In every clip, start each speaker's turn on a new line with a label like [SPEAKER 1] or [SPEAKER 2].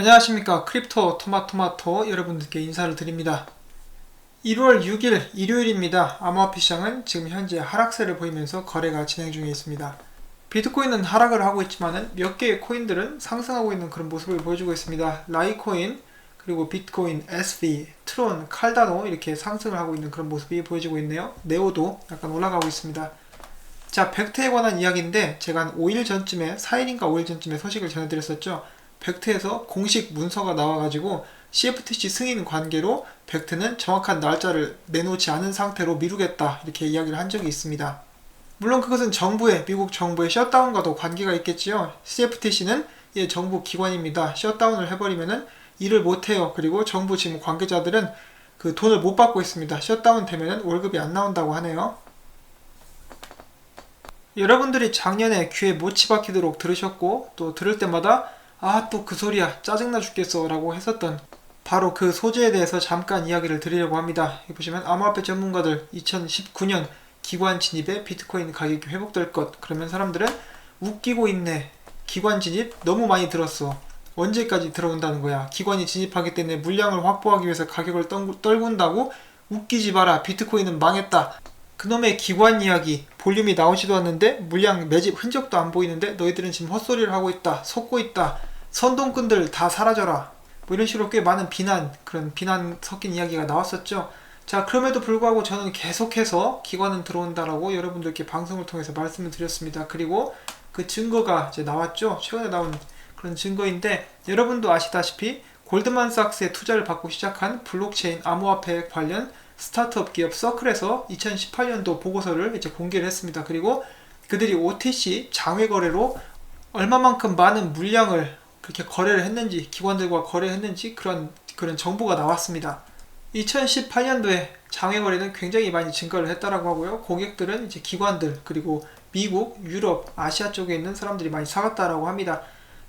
[SPEAKER 1] 안녕하십니까. 크립토 토마토마토 여러분들께 인사를 드립니다. 1월 6일 일요일입니다. 암호화폐 시장은 지금 현재 하락세를 보이면서 거래가 진행 중에 있습니다. 비트코인은 하락을 하고 있지만 몇 개의 코인들은 상승하고 있는 그런 모습을 보여주고 있습니다. 라이코인 그리고 비트코인, SV, 트론, 칼다노 이렇게 상승을 하고 있는 그런 모습이 보여지고 있네요. 네오도 약간 올라가고 있습니다. 자 벡트에 관한 이야기인데 제가 한 5일 전쯤에 4일인가 5일 전쯤에 소식을 전해드렸었죠 벡트에서 공식 문서가 나와가지고 CFTC 승인 관계로 벡트는 정확한 날짜를 내놓지 않은 상태로 미루겠다 이렇게 이야기를 한 적이 있습니다. 물론 그것은 정부의 미국 정부의 셧다운과도 관계가 있겠지요. CFTC는 예, 정부 기관입니다. 셧다운을 해버리면은 일을 못해요. 그리고 정부 지금 관계자들은 그 돈을 못 받고 있습니다. 셧다운 되면은 월급이 안 나온다고 하네요. 여러분들이 작년에 귀에 못 치 박히도록 들으셨고 또 들을 때마다 아 또 그 소리야. 짜증나 죽겠어 라고 했었던 바로 그 소재에 대해서 잠깐 이야기를 드리려고 합니다. 보시면 암호화폐 전문가들 2019년 기관 진입에 비트코인 가격이 회복될 것. 그러면 사람들은 웃기고 있네. 기관 진입 너무 많이 들었어. 언제까지 들어온다는 거야? 기관이 진입하기 때문에 물량을 확보하기 위해서 가격을 떨군다고 웃기지 마라. 비트코인은 망했다. 그놈의 기관 이야기 볼륨이 나오지도 않는데 물량 매집 흔적도 안 보이는데 너희들은 지금 헛소리를 하고 있다. 속고 있다 선동꾼들 다 사라져라. 뭐 이런 식으로 꽤 많은 비난, 그런 비난 섞인 이야기가 나왔었죠. 자, 그럼에도 불구하고 저는 계속해서 기관은 들어온다라고 여러분들께 방송을 통해서 말씀을 드렸습니다. 그리고 그 증거가 이제 나왔죠. 최근에 나온 그런 증거인데 여러분도 아시다시피 골드만삭스의 투자를 받고 시작한 블록체인 암호화폐 관련 스타트업 기업 서클에서 2018년도 보고서를 이제 공개를 했습니다. 그리고 그들이 OTC 장외 거래로 얼마만큼 많은 물량을 그렇게 거래를 했는지 기관들과 거래했는지 그런 그런 정보가 나왔습니다. 2018년도에 장외 거래는 굉장히 많이 증가를 했다라고 하고요. 고객들은 이제 기관들 그리고 미국, 유럽, 아시아 쪽에 있는 사람들이 많이 사갔다라고 합니다.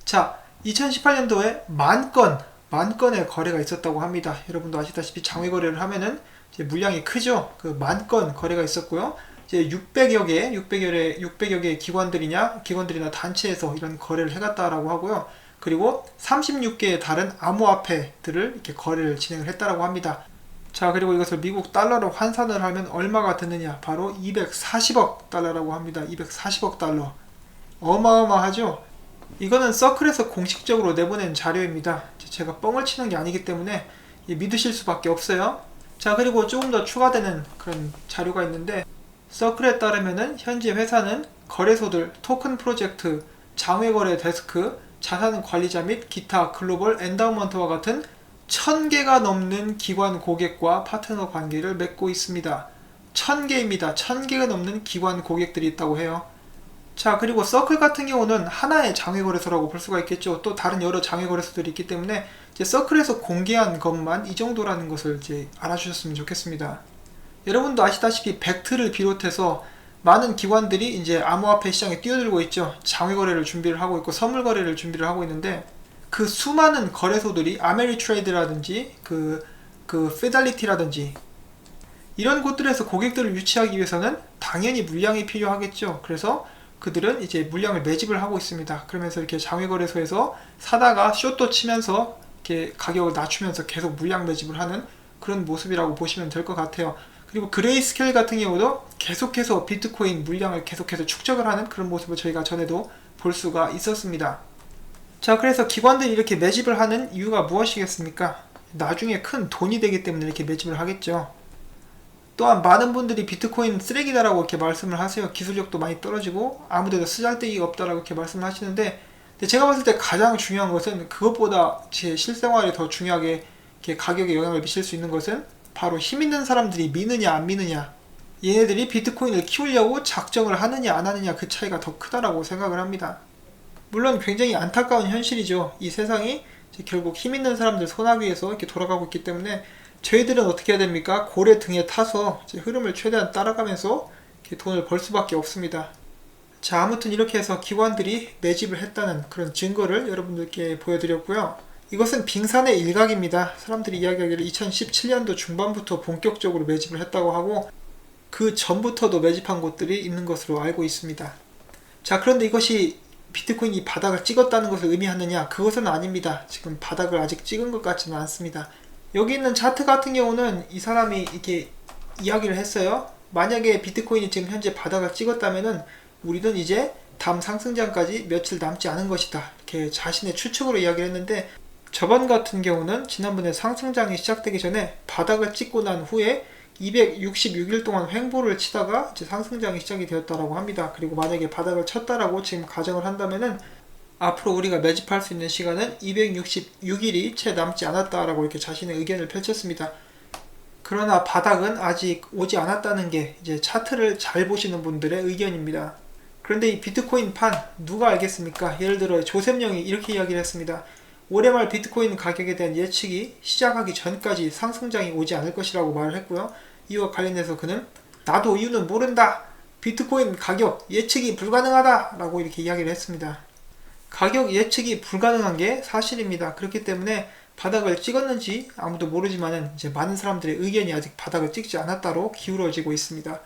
[SPEAKER 1] 자, 2018년도에 만 건, 만 건의 거래가 있었다고 합니다. 여러분도 아시다시피 장외 거래를 하면은 물량이 크죠. 그 만 건 거래가 있었고요. 이제 600여 개, 600여 개, 600여 개의 기관들이냐, 기관들이나 단체에서 이런 거래를 해갔다라고 하고요. 그리고 36개의 다른 암호화폐들을 이렇게 거래를 진행을 했다라고 합니다. 자, 그리고 이것을 미국 달러로 환산을 하면 얼마가 되느냐? 바로 240억 달러라고 합니다. 240억 달러. 어마어마하죠? 이거는 서클에서 공식적으로 내보낸 자료입니다. 제가 뻥을 치는 게 아니기 때문에 믿으실 수밖에 없어요. 자, 그리고 조금 더 추가되는 그런 자료가 있는데, 서클에 따르면은 현재 회사는 거래소들, 토큰 프로젝트, 장외거래 데스크, 자산 관리자 및 기타 글로벌 엔다우먼트와 같은 1000개가 넘는 기관 고객과 파트너 관계를 맺고 있습니다. 1000개입니다. 1000개가 넘는 기관 고객들이 있다고 해요. 자, 그리고 서클 같은 경우는 하나의 장외거래소라고 볼 수가 있겠죠. 또 다른 여러 장외거래소들이 있기 때문에 이제 서클에서 공개한 것만 이 정도라는 것을 이제 알아주셨으면 좋겠습니다. 여러분도 아시다시피 벡트를 비롯해서 많은 기관들이 이제 암호화폐 시장에 뛰어들고 있죠. 장외 거래를 준비를 하고 있고 선물 거래를 준비를 하고 있는데 그 수많은 거래소들이 아메리트레이드라든지 그, 그 페달리티라든지 이런 곳들에서 고객들을 유치하기 위해서는 당연히 물량이 필요하겠죠. 그래서 그들은 이제 물량을 매집을 하고 있습니다. 그러면서 이렇게 장외 거래소에서 사다가 쇼또 치면서 이렇게 가격을 낮추면서 계속 물량 매집을 하는 그런 모습이라고 보시면 될 것 같아요. 그리고 그레이스케일 같은 경우도 계속해서 비트코인 물량을 계속해서 축적을 하는 그런 모습을 저희가 전에도 볼 수가 있었습니다. 자, 그래서 기관들이 이렇게 매집을 하는 이유가 무엇이겠습니까? 나중에 큰 돈이 되기 때문에 이렇게 매집을 하겠죠. 또한 많은 분들이 비트코인 쓰레기다라고 이렇게 말씀을 하세요. 기술력도 많이 떨어지고 아무데도 쓰잘데기가 없다라고 이렇게 말씀을 하시는데 제가 봤을 때 가장 중요한 것은 그것보다 제 실생활에 더 중요하게 가격에 영향을 미칠 수 있는 것은 바로 힘 있는 사람들이 미느냐 안 미느냐 얘네들이 비트코인을 키우려고 작정을 하느냐 안 하느냐 그 차이가 더 크다라고 생각을 합니다. 물론 굉장히 안타까운 현실이죠. 이 세상이 결국 힘 있는 사람들 손아귀에서 이렇게 돌아가고 있기 때문에 저희들은 어떻게 해야 됩니까? 고래 등에 타서 흐름을 최대한 따라가면서 돈을 벌 수밖에 없습니다. 자, 아무튼 이렇게 해서 기관들이 매집을 했다는 그런 증거를 여러분들께 보여드렸고요. 이것은 빙산의 일각입니다. 사람들이 이야기하기를 2017년도 중반부터 본격적으로 매집을 했다고 하고 그 전부터도 매집한 곳들이 있는 것으로 알고 있습니다. 자, 그런데 이것이 비트코인이 바닥을 찍었다는 것을 의미하느냐? 그것은 아닙니다. 지금 바닥을 아직 찍은 것 같지는 않습니다. 여기 있는 차트 같은 경우는 이 사람이 이렇게 이야기를 했어요. 만약에 비트코인이 지금 현재 바닥을 찍었다면은 우리는 이제 다음 상승장까지 며칠 남지 않은 것이다. 이렇게 자신의 추측으로 이야기를 했는데 저번 같은 경우는 지난번에 상승장이 시작되기 전에 바닥을 찍고 난 후에 266일 동안 횡보를 치다가 이제 상승장이 시작이 되었다라고 합니다. 그리고 만약에 바닥을 쳤다라고 지금 가정을 한다면은 앞으로 우리가 매집할 수 있는 시간은 266일이 채 남지 않았다라고 이렇게 자신의 의견을 펼쳤습니다. 그러나 바닥은 아직 오지 않았다는 게 이제 차트를 잘 보시는 분들의 의견입니다. 그런데 이 비트코인 판 누가 알겠습니까? 예를 들어 조셉령이 이렇게 이야기를 했습니다. 올해 말 비트코인 가격에 대한 예측이 시작하기 전까지 상승장이 오지 않을 것이라고 말을 했고요. 이와 관련해서 그는 나도 이유는 모른다. 비트코인 가격 예측이 불가능하다. 라고 이렇게 이야기를 했습니다. 가격 예측이 불가능한 게 사실입니다. 그렇기 때문에 바닥을 찍었는지 아무도 모르지만은 이제 많은 사람들의 의견이 아직 바닥을 찍지 않았다로 기울어지고 있습니다.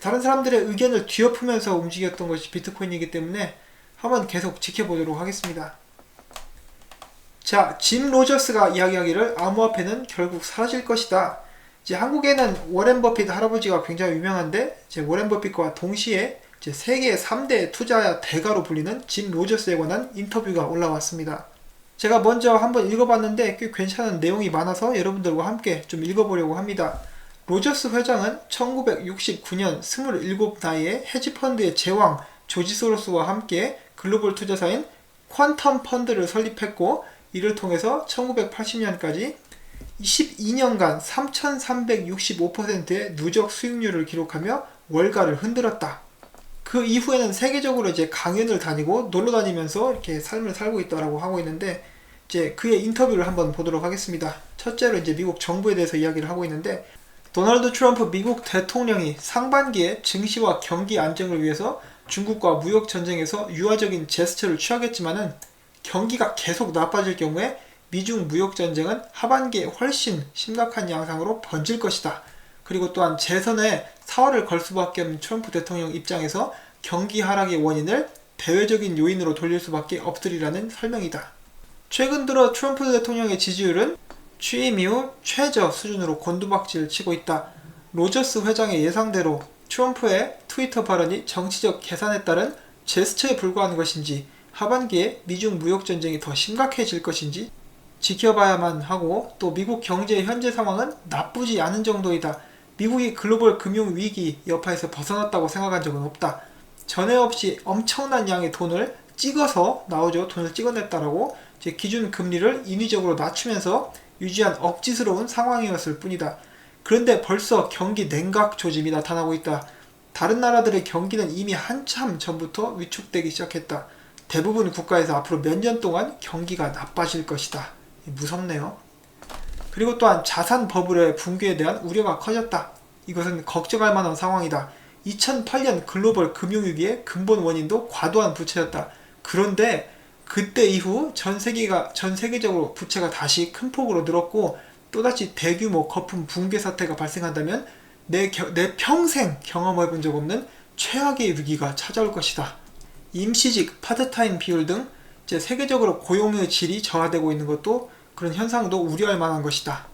[SPEAKER 1] 다른 사람들의 의견을 뒤엎으면서 움직였던 것이 비트코인이기 때문에 한번 계속 지켜보도록 하겠습니다. 자, 짐 로저스가 이야기하기를 암호화폐는 결국 사라질 것이다. 이제 한국에는 워렌 버핏 할아버지가 굉장히 유명한데 이제 워렌 버핏과 동시에 이제 세계 3대 투자 대가로 불리는 짐 로저스에 관한 인터뷰가 올라왔습니다. 제가 먼저 한번 읽어봤는데 꽤 괜찮은 내용이 많아서 여러분들과 함께 좀 읽어보려고 합니다. 로저스 회장은 1969년 27 나이에 헤지펀드의 제왕 조지 소로스와 함께 글로벌 투자사인 퀀텀 펀드를 설립했고 이를 통해서 1980년까지 22년간 3,365%의 누적 수익률을 기록하며 월가를 흔들었다. 그 이후에는 세계적으로 이제 강연을 다니고 놀러 다니면서 이렇게 삶을 살고 있다라고 하고 있는데 이제 그의 인터뷰를 한번 보도록 하겠습니다. 첫째로 이제 미국 정부에 대해서 이야기를 하고 있는데 도널드 트럼프 미국 대통령이 상반기에 증시와 경기 안정을 위해서 중국과 무역 전쟁에서 유화적인 제스처를 취하겠지만은 경기가 계속 나빠질 경우에 미중 무역 전쟁은 하반기에 훨씬 심각한 양상으로 번질 것이다. 그리고 또한 재선에 사활을 걸 수밖에 없는 트럼프 대통령 입장에서 경기 하락의 원인을 대외적인 요인으로 돌릴 수밖에 없으리라는 설명이다. 최근 들어 트럼프 대통령의 지지율은 취임 이후 최저 수준으로 곤두박질 치고 있다. 로저스 회장의 예상대로 트럼프의 트위터 발언이 정치적 계산에 따른 제스처에 불과한 것인지 하반기에 미중 무역 전쟁이 더 심각해질 것인지 지켜봐야만 하고 또 미국 경제의 현재 상황은 나쁘지 않은 정도이다. 미국이 글로벌 금융 위기 여파에서 벗어났다고 생각한 적은 없다. 전에 없이 엄청난 양의 돈을 찍어서 나오죠. 돈을 찍어냈다라고 이제 기준 금리를 인위적으로 낮추면서 유지한 억지스러운 상황이었을 뿐이다. 그런데 벌써 경기 냉각 조짐이 나타나고 있다. 다른 나라들의 경기는 이미 한참 전부터 위축되기 시작했다. 대부분 국가에서 앞으로 몇 년 동안 경기가 나빠질 것이다. 무섭네요. 그리고 또한 자산 버블의 붕괴에 대한 우려가 커졌다. 이것은 걱정할 만한 상황이다. 2008년 글로벌 금융위기의 근본 원인도 과도한 부채였다. 그런데 그때 이후 전 세계가 전 세계적으로 부채가 다시 큰 폭으로 늘었고 또다시 대규모 거품 붕괴 사태가 발생한다면 내, 겨, 내 평생 경험해 본 적 없는 최악의 위기가 찾아올 것이다. 임시직, 파트타임 비율 등 이제 세계적으로 고용의 질이 저하되고 있는 것도 그런 현상도 우려할 만한 것이다.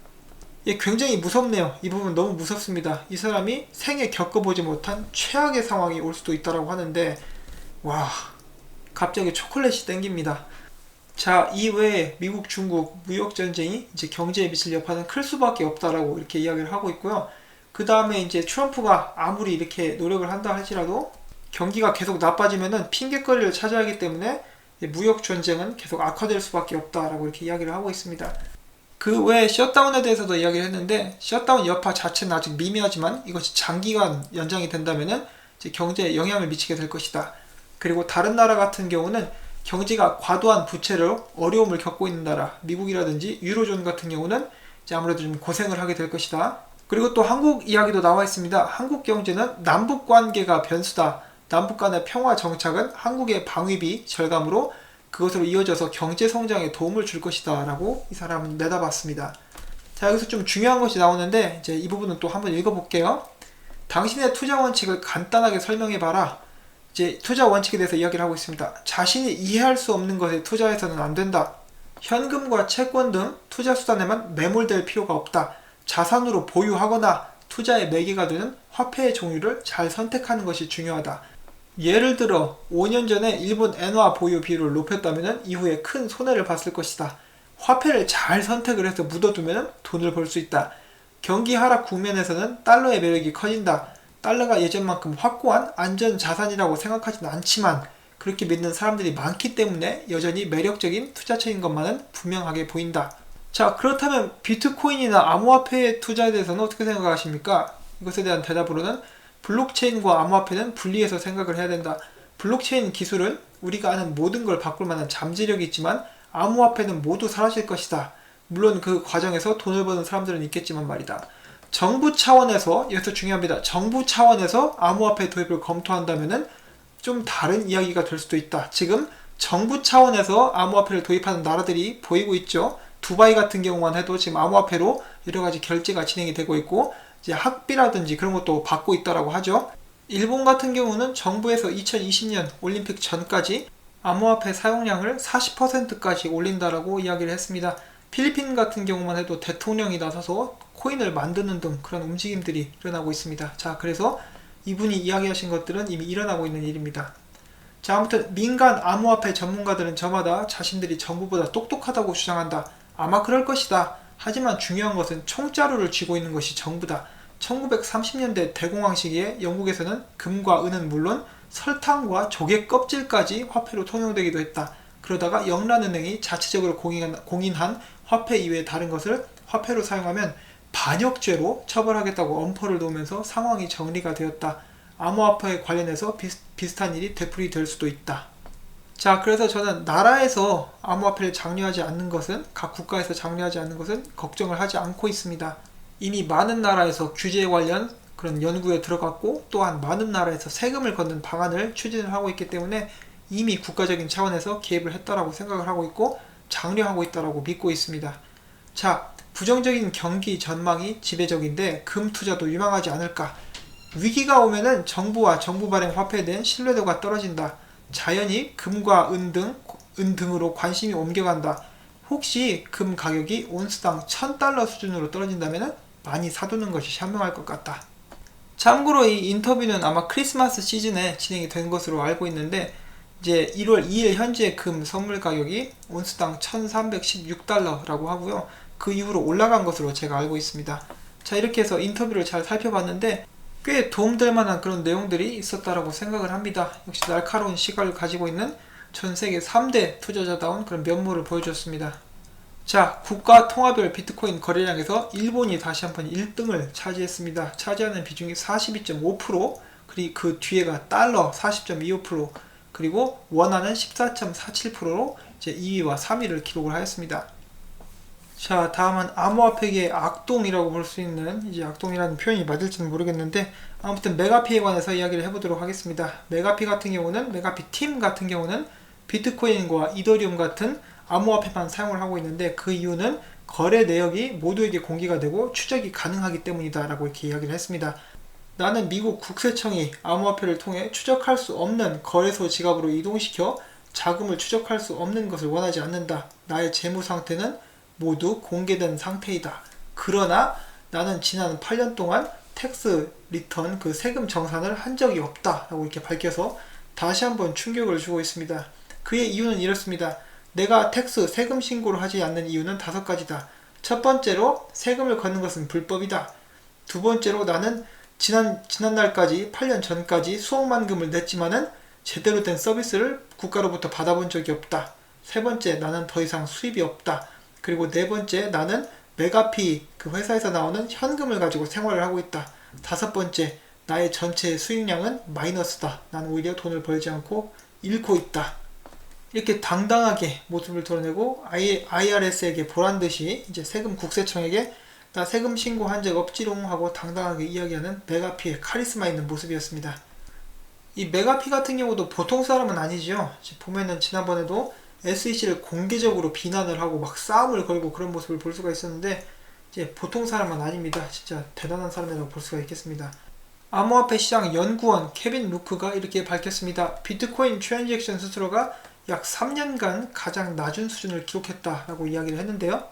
[SPEAKER 1] 예, 굉장히 무섭네요. 이 부분 너무 무섭습니다. 이 사람이 생애 겪어보지 못한 최악의 상황이 올 수도 있다라고 하는데 와 갑자기 초콜릿이 땡깁니다. 자, 이외에 미국, 중국 무역 전쟁이 이제 경제에 미칠 여파는 클 수밖에 없다라고 이렇게 이야기를 하고 있고요. 그 다음에 이제 트럼프가 아무리 이렇게 노력을 한다 할지라도 경기가 계속 나빠지면은 핑계거리를 찾아야 하기 때문에 무역 전쟁은 계속 악화될 수밖에 없다라고 이렇게 이야기를 하고 있습니다. 그 외에 셧다운에 대해서도 이야기를 했는데 셧다운 여파 자체는 아직 미미하지만 이것이 장기간 연장이 된다면은 경제에 영향을 미치게 될 것이다. 그리고 다른 나라 같은 경우는 경제가 과도한 부채로 어려움을 겪고 있는 나라, 미국이라든지 유로존 같은 경우는 아무래도 좀 고생을 하게 될 것이다. 그리고 또 한국 이야기도 나와 있습니다. 한국 경제는 남북 관계가 변수다. 남북 간의 평화 정착은 한국의 방위비 절감으로 그것으로 이어져서 경제 성장에 도움을 줄 것이다 라고 이 사람은 내다봤습니다. 자 여기서 좀 중요한 것이 나오는데 이제 이 부분은 또 한번 읽어볼게요. 당신의 투자 원칙을 간단하게 설명해봐라. 이제 투자 원칙에 대해서 이야기를 하고 있습니다. 자신이 이해할 수 없는 것에 투자해서는 안 된다. 현금과 채권 등 투자 수단에만 매몰될 필요가 없다. 자산으로 보유하거나 투자의 매개가 되는 화폐의 종류를 잘 선택하는 것이 중요하다. 예를 들어 5년 전에 일본 엔화 보유 비율을 높였다면 이후에 큰 손해를 봤을 것이다. 화폐를 잘 선택을 해서 묻어두면 돈을 벌 수 있다. 경기 하락 국면에서는 달러의 매력이 커진다. 달러가 예전만큼 확고한 안전 자산이라고 생각하지는 않지만 그렇게 믿는 사람들이 많기 때문에 여전히 매력적인 투자처인 것만은 분명하게 보인다. 자, 그렇다면 비트코인이나 암호화폐의 투자에 대해서는 어떻게 생각하십니까? 이것에 대한 대답으로는 블록체인과 암호화폐는 분리해서 생각을 해야 된다. 블록체인 기술은 우리가 아는 모든 걸 바꿀 만한 잠재력이 있지만 암호화폐는 모두 사라질 것이다. 물론 그 과정에서 돈을 버는 사람들은 있겠지만 말이다. 정부 차원에서 여기서 중요합니다. 정부 차원에서 암호화폐 도입을 검토한다면은 좀 다른 이야기가 될 수도 있다. 지금 정부 차원에서 암호화폐를 도입하는 나라들이 보이고 있죠. 두바이 같은 경우만 해도 지금 암호화폐로 여러 가지 결제가 진행이 되고 있고 이제 학비라든지 그런 것도 받고 있다라고 하죠. 일본 같은 경우는 정부에서 2020년 올림픽 전까지 암호화폐 사용량을 40%까지 올린다라고 이야기를 했습니다. 필리핀 같은 경우만 해도 대통령이 나서서 코인을 만드는 등 그런 움직임들이 일어나고 있습니다. 자, 그래서 이분이 이야기하신 것들은 이미 일어나고 있는 일입니다. 자, 아무튼 민간 암호화폐 전문가들은 저마다 자신들이 정부보다 똑똑하다고 주장한다. 아마 그럴 것이다. 하지만 중요한 것은 총자루를 쥐고 있는 것이 정부다. 1930년대 대공황 시기에 영국에서는 금과 은은 물론 설탕과 조개 껍질까지 화폐로 통용되기도 했다. 그러다가 영란은행이 자체적으로 공인한, 공인한 화폐 이외의 다른 것을 화폐로 사용하면 반역죄로 처벌하겠다고 엄포를 놓으면서 상황이 정리가 되었다. 암호화폐에 관련해서 비슷, 비슷한 일이 되풀이 될 수도 있다. 자, 그래서 저는 나라에서 암호화폐를 장려하지 않는 것은, 각 국가에서 장려하지 않는 것은 걱정을 하지 않고 있습니다. 이미 많은 나라에서 규제에 관련 그런 연구에 들어갔고, 또한 많은 나라에서 세금을 걷는 방안을 추진을 하고 있기 때문에 이미 국가적인 차원에서 개입을 했다라고 생각을 하고 있고, 장려하고 있다라고 믿고 있습니다. 자, 부정적인 경기 전망이 지배적인데 금 투자도 유망하지 않을까? 위기가 오면은 정부와 정부 발행 화폐에 대한 신뢰도가 떨어진다. 자연히 금과 은 등, 은 등으로 관심이 옮겨간다. 혹시 금 가격이 온스당 1000달러 수준으로 떨어진다면 많이 사두는 것이 현명할 것 같다. 참고로 이 인터뷰는 아마 크리스마스 시즌에 진행이 된 것으로 알고 있는데 이제 1월 2일 현재 금 선물 가격이 온스당 1316달러라고 하고요. 그 이후로 올라간 것으로 제가 알고 있습니다. 자, 이렇게 해서 인터뷰를 잘 살펴봤는데 꽤 도움될 만한 그런 내용들이 있었다라고 생각을 합니다. 역시 날카로운 시각을 가지고 있는 전 세계 3대 투자자다운 그런 면모를 보여줬습니다. 자, 국가 통화별 비트코인 거래량에서 일본이 다시 한번 1등을 차지했습니다. 차지하는 비중이 42.5%, 그리고 그 뒤에가 달러 40.25%, 그리고 원화는 14.47%로 이제 2위와 3위를 기록을 하였습니다. 자, 다음은 암호화폐계의 악동이라고 볼 수 있는 이제 악동이라는 표현이 맞을지는 모르겠는데 아무튼 메가피에 관해서 이야기를 해보도록 하겠습니다. 메가피 같은 경우는 메가피 팀 같은 경우는 비트코인과 이더리움 같은 암호화폐만 사용을 하고 있는데 그 이유는 거래 내역이 모두에게 공개가 되고 추적이 가능하기 때문이다라고 이렇게 이야기를 했습니다. 나는 미국 국세청이 암호화폐를 통해 추적할 수 없는 거래소 지갑으로 이동시켜 자금을 추적할 수 없는 것을 원하지 않는다. 나의 재무 상태는 모두 공개된 상태이다. 그러나 나는 지난 8년 동안 텍스 리턴 그 세금 정산을 한 적이 없다. 라고 이렇게 밝혀서 다시 한번 충격을 주고 있습니다. 그의 이유는 이렇습니다. 내가 텍스 세금 신고를 하지 않는 이유는 다섯 가지다. 첫 번째로 세금을 걷는 것은 불법이다. 두 번째로 나는 지난 지난날까지 8년 전까지 수억만 금을 냈지만은 제대로 된 서비스를 국가로부터 받아본 적이 없다. 세 번째 나는 더 이상 수입이 없다. 그리고 네 번째 나는 메가피 그 회사에서 나오는 현금을 가지고 생활을 하고 있다. 다섯 번째 나의 전체 수익량은 마이너스다. 나는 오히려 돈을 벌지 않고 잃고 있다. 이렇게 당당하게 모습을 드러내고 IRS에게 보란 듯이 이제 세금 국세청에게 나 세금 신고한 적 없지롱 하고 당당하게 이야기하는 메가피의 카리스마 있는 모습이었습니다. 이 메가피 같은 경우도 보통 사람은 아니지요. 보면은 지난번에도 SEC를 공개적으로 비난을 하고 막 싸움을 걸고 그런 모습을 볼 수가 있었는데 이제 보통 사람은 아닙니다. 진짜 대단한 사람이라고 볼 수가 있겠습니다. 암호화폐 시장 연구원 케빈 루크가 이렇게 밝혔습니다. 비트코인 트랜잭션 수수료가 약 3년간 가장 낮은 수준을 기록했다라고 이야기를 했는데요.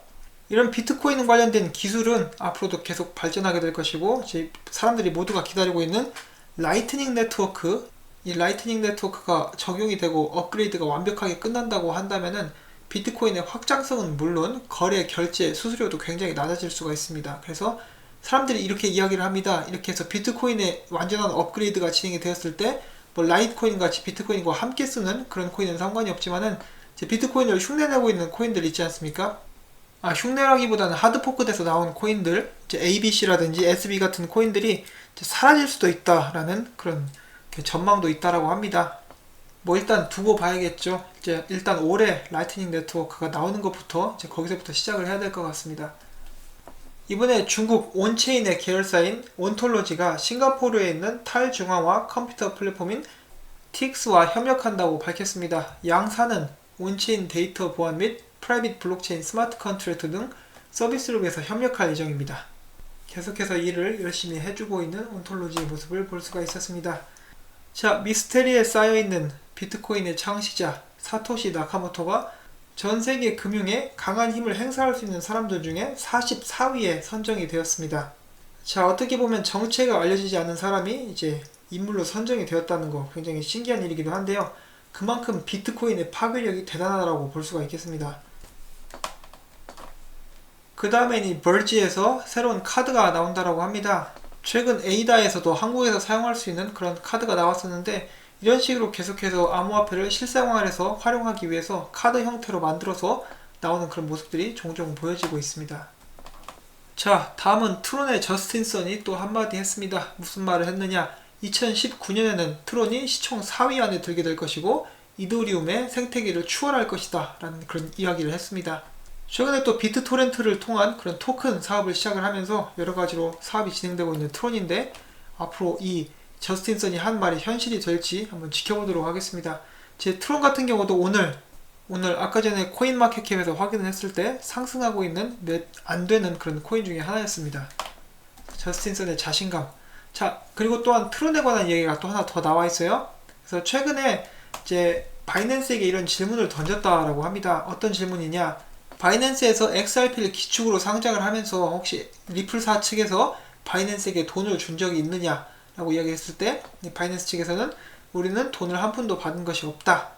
[SPEAKER 1] 이런 비트코인 관련된 기술은 앞으로도 계속 발전하게 될 것이고 사람들이 모두가 기다리고 있는 라이트닝 네트워크 이 라이트닝 네트워크가 적용이 되고 업그레이드가 완벽하게 끝난다고 한다면은 비트코인의 확장성은 물론 거래 결제 수수료도 굉장히 낮아질 수가 있습니다. 그래서 사람들이 이렇게 이야기를 합니다. 이렇게 해서 비트코인의 완전한 업그레이드가 진행이 되었을 때 뭐 라이트코인 같이 비트코인과 함께 쓰는 그런 코인은 상관이 없지만은 비트코인을 흉내내고 있는 코인들 있지 않습니까? 아, 흉내라기보다는 하드포크돼서 나온 코인들, ABC라든지 SB 같은 코인들이 사라질 수도 있다라는 그런 전망도 있다라고 합니다. 뭐 일단 두고 봐야겠죠. 이제 일단 올해 라이트닝 네트워크가 나오는 것부터 이제 거기서부터 시작을 해야 될 것 같습니다. 이번에 중국 온체인의 계열사인 온톨로지가 싱가포르에 있는 탈중앙화 컴퓨터 플랫폼인 틱스와 협력한다고 밝혔습니다. 양사는 온체인 데이터 보안 및 프라이빗 블록체인 스마트 컨트랙트 등 서비스를 위해서 협력할 예정입니다. 계속해서 일을 열심히 해주고 있는 온톨로지의 모습을 볼 수가 있었습니다. 자, 미스테리에 쌓여있는 비트코인의 창시자 사토시 나카모토가 전 세계 금융에 강한 힘을 행사할 수 있는 사람들 중에 44위에 선정이 되었습니다. 자, 어떻게 보면 정체가 알려지지 않은 사람이 이제 인물로 선정이 되었다는 거 굉장히 신기한 일이기도 한데요. 그만큼 비트코인의 파괴력이 대단하다고 볼 수가 있겠습니다. 그 다음엔 이 벌지에서 새로운 카드가 나온다라고 합니다. 최근 에이다에서도 한국에서 사용할 수 있는 그런 카드가 나왔었는데 이런 식으로 계속해서 암호화폐를 실생활에서 활용하기 위해서 카드 형태로 만들어서 나오는 그런 모습들이 종종 보여지고 있습니다. 자, 다음은 트론의 저스틴 선이 또 한마디 했습니다. 무슨 말을 했느냐? 2019년에는 트론이 시총 4위 안에 들게 될 것이고 이더리움의 생태계를 추월할 것이다 라는 그런 이야기를 했습니다. 최근에 또 비트토렌트를 통한 그런 토큰 사업을 시작을 하면서 여러 가지로 사업이 진행되고 있는 트론인데 앞으로 이 저스틴선이 한 말이 현실이 될지 한번 지켜보도록 하겠습니다. 제 트론 같은 경우도 오늘 오늘 아까 전에 코인 마켓캡에서 확인을 했을 때 상승하고 있는 몇 안 되는 그런 코인 중에 하나였습니다. 저스틴선의 자신감. 자, 그리고 또한 트론에 관한 얘기가 또 하나 더 나와 있어요. 그래서 최근에 이제 바이낸스에게 이런 질문을 던졌다라고 합니다. 어떤 질문이냐? 바이낸스에서 XRP를 기축으로 상장을 하면서 혹시 리플 사 측에서 바이낸스에게 돈을 준 적이 있느냐? 라고 이야기했을 때 바이낸스 측에서는 우리는 돈을 한 푼도 받은 것이 없다.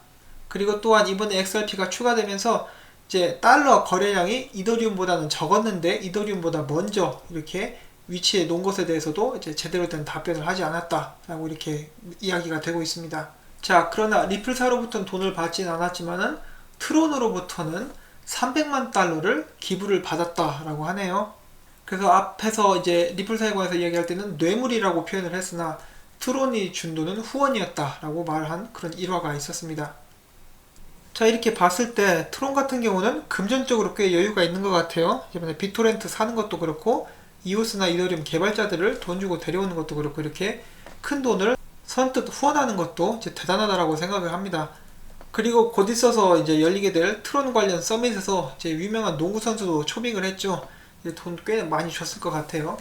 [SPEAKER 1] 그리고 또한 이번에 XRP가 추가되면서 이제 달러 거래량이 이더리움보다는 적었는데 이더리움보다 먼저 이렇게 위치에 놓은 것에 대해서도 이제 제대로 된 답변을 하지 않았다라고 이렇게 이야기가 되고 있습니다. 자, 그러나 리플사로부터는 돈을 받진 않았지만은 트론으로부터는 300만 달러를 기부를 받았다라고 하네요. 그래서 앞에서 이제 리플사에 관해서 이야기할 때는 뇌물이라고 표현을 했으나 트론이 준 돈은 후원이었다라고 말한 그런 일화가 있었습니다. 자 이렇게 봤을 때 트론 같은 경우는 금전적으로 꽤 여유가 있는 것 같아요. 이번에 비토렌트 사는 것도 그렇고 이오스나 이더리움 개발자들을 돈 주고 데려오는 것도 그렇고 이렇게 큰 돈을 선뜻 후원하는 것도 이제 대단하다라고 생각을 합니다. 그리고 곧 있어서 이제 열리게 될 트론 관련 서밋에서 이제 유명한 농구 선수도 초빙을 했죠. 돈 꽤 많이 줬을 것 같아요.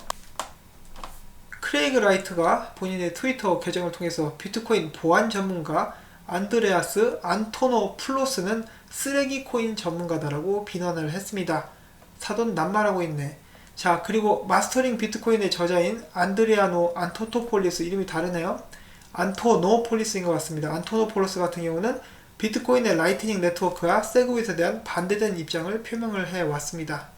[SPEAKER 1] 크레이그 라이트가 본인의 트위터 계정을 통해서 비트코인 보안 전문가 안드레아스 안토노 플로스는 쓰레기 코인 전문가다라고 비난을 했습니다. 사돈 낱말하고 있네. 자, 그리고 마스터링 비트코인의 저자인 안드레아노 안토토폴리스 이름이 다르네요. 안토노폴리스인 것 같습니다. 안토노폴리스 같은 경우는 비트코인의 라이트닝 네트워크와 세그윗에 대한 반대된 입장을 표명을 해 왔습니다.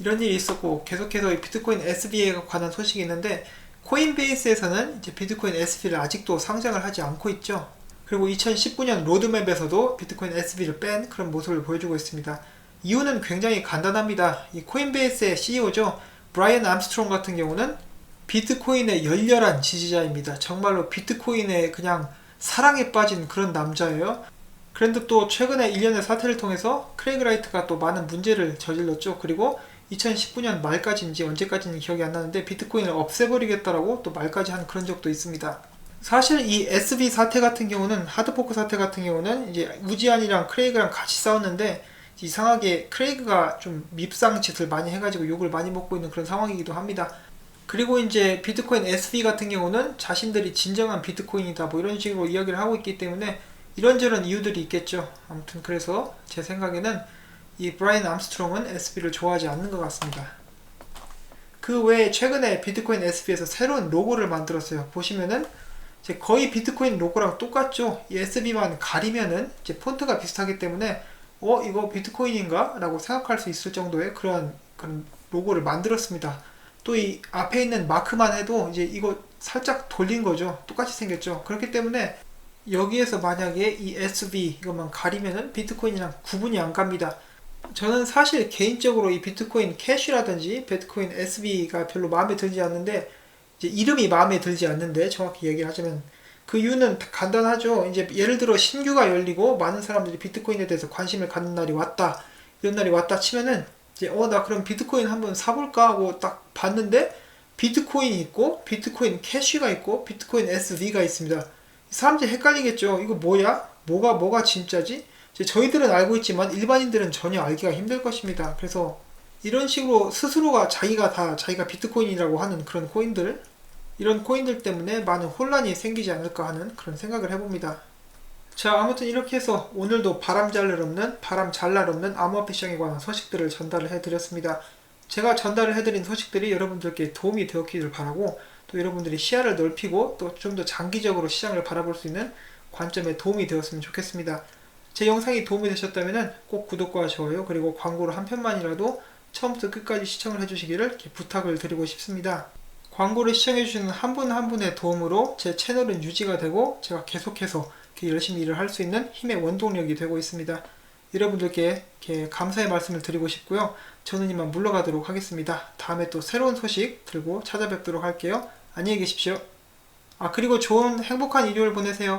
[SPEAKER 1] 이런 일이 있었고 계속해서 비트코인 SBA에 관한 소식이 있는데 코인베이스에서는 이제 비트코인 SB를 아직도 상장을 하지 않고 있죠. 그리고 2019년 로드맵에서도 비트코인 SB를 뺀 그런 모습을 보여주고 있습니다. 이유는 굉장히 간단합니다. 이 코인베이스의 CEO죠. 브라이언 암스트롱 같은 경우는 비트코인의 열렬한 지지자입니다. 정말로 비트코인에 그냥 사랑에 빠진 그런 남자예요. 그런데 또 최근에 일련의 사태를 통해서 크레이그 라이트가 또 많은 문제를 저질렀죠. 그리고 2019년 말까지인지 언제까지는 기억이 안 나는데 비트코인을 없애버리겠다라고 또 말까지 한 그런 적도 있습니다. 사실 이 SB 사태 같은 경우는 하드포크 사태 같은 경우는 이제 우지안이랑 크레이그랑 같이 싸웠는데 이상하게 크레이그가 좀 밉상 짓을 많이 해가지고 욕을 많이 먹고 있는 그런 상황이기도 합니다. 그리고 이제 비트코인 SV 같은 경우는 자신들이 진정한 비트코인이다 뭐 이런 식으로 이야기를 하고 있기 때문에 이런저런 이유들이 있겠죠. 아무튼 그래서 제 생각에는 이 브라이언 암스트롱은 SB를 좋아하지 않는 것 같습니다. 그 외에 최근에 비트코인 SB에서 새로운 로고를 만들었어요. 보시면은 이제 거의 비트코인 로고랑 똑같죠. 이 SB만 가리면은 이제 폰트가 비슷하기 때문에 어 이거 비트코인인가? 라고 생각할 수 있을 정도의 그런 그런 로고를 만들었습니다. 또 이 앞에 있는 마크만 해도 이제 이거 살짝 돌린 거죠. 똑같이 생겼죠. 그렇기 때문에 여기에서 만약에 이 SV 이것만 가리면은 비트코인이랑 구분이 안 갑니다. 저는 사실 개인적으로 이 비트코인 캐시라든지 비트코인 SB가 별로 마음에 들지 않는데 이제 이름이 마음에 들지 않는데 정확히 얘기를 하자면 그 이유는 간단하죠. 이제 예를 들어 신규가 열리고 많은 사람들이 비트코인에 대해서 관심을 갖는 날이 왔다. 이런 날이 왔다 치면은 이제 어 나 그럼 비트코인 한번 사볼까 하고 딱 봤는데 비트코인이 있고 비트코인 캐시가 있고 비트코인 SV가 있습니다. 사람들이 헷갈리겠죠. 이거 뭐야? 뭐가 뭐가 진짜지? 저희들은 알고 있지만 일반인들은 전혀 알기가 힘들 것입니다. 그래서 이런 식으로 스스로가 자기가 다 자기가 비트코인이라고 하는 그런 코인들 이런 코인들 때문에 많은 혼란이 생기지 않을까 하는 그런 생각을 해봅니다. 자, 아무튼 이렇게 해서 오늘도 바람 잘날 없는, 바람 잘날 없는 암호화폐 시장에 관한 소식들을 전달을 해드렸습니다. 제가 전달을 해드린 소식들이 여러분들께 도움이 되었기를 바라고 또 여러분들이 시야를 넓히고 또 좀 더 장기적으로 시장을 바라볼 수 있는 관점에 도움이 되었으면 좋겠습니다. 제 영상이 도움이 되셨다면 꼭 구독과 좋아요 그리고 광고를 한 편만이라도 처음부터 끝까지 시청을 해주시기를 부탁을 드리고 싶습니다. 광고를 시청해주시는 한분한 분의 도움으로 제 채널은 유지가 되고 제가 계속해서 열심히 일을 할 수 있는 힘의 원동력이 되고 있습니다. 여러분들께 감사의 말씀을 드리고 싶고요. 저는 이만 물러가도록 하겠습니다. 다음에 또 새로운 소식 들고 찾아뵙도록 할게요. 안녕히 계십시오. 아, 그리고 좋은 행복한 일요일 보내세요.